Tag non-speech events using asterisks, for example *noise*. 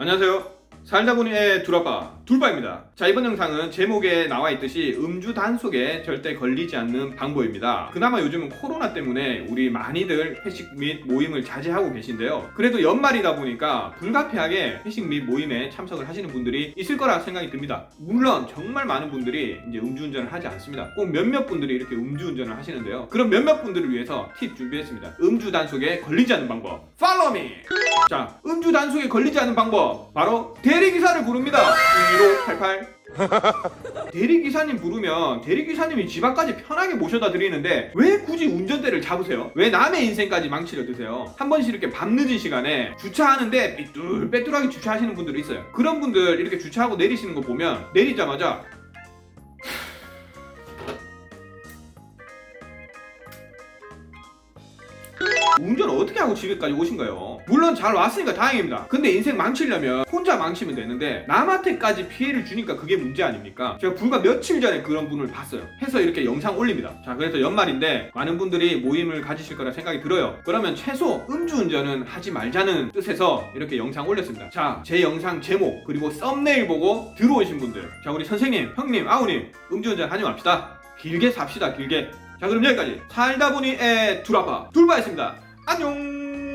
안녕하세요. 살다 보니 의 둘아빠 둘바입니다. 자 이번 영상은 제목에 나와 있듯이 음주 단속에 절대 걸리지 않는 방법입니다. 그나마 요즘은 코로나 때문에 우리 많이들 회식 및 모임을 자제하고 계신데요. 그래도 연말이다 보니까 불가피하게 회식 및 모임에 참석을 하시는 분들이 있을 거라 생각이 듭니다. 물론 정말 많은 분들이 이제 음주운전을 하지 않습니다. 꼭 몇몇 분들이 이렇게 음주운전을 하시는데요. 그런 몇몇 분들을 위해서 팁 준비했습니다. 음주 단속에 걸리지 않는 방법. Follow me. 자, 음주 단속에 걸리지 않는 방법 바로 대리기사를 부릅니다. 1588. *laughs* 대리기사님 부르면 대리기사님이 집 앞까지 편하게 모셔다 드리는데 왜 굳이 운전대를 잡으세요? 왜 남의 인생까지 망치려 드세요? 한 번씩 이렇게 밤늦은 시간에 주차하는데 삐뚤빼뚤하게 주차하시는 분들이 있어요. 그런 분들 이렇게 주차하고 내리시는 거 보면 내리자마자 운전 어떻게 하고 집에까지 오신 거예요? 물론 잘 왔으니까 다행입니다. 근데 인생 망치려면 혼자 망치면 되는데 남한테까지 피해를 주니까 그게 문제 아닙니까? 제가 불과 며칠 전에 그런 분을 봤어요. 해서 이렇게 영상 올립니다. 자, 그래서 연말인데 많은 분들이 모임을 가지실 거라 생각이 들어요. 그러면 최소 음주운전은 하지 말자는 뜻에서 이렇게 영상 올렸습니다. 자, 제 영상 제목 그리고 썸네일 보고 들어오신 분들. 자, 우리 선생님, 형님, 아우님, 음주운전 하지 맙시다. 길게 삽시다, 길게. 자, 그럼 여기까지 살다 보니 에 둘아빠 둘바였습니다. 안녕.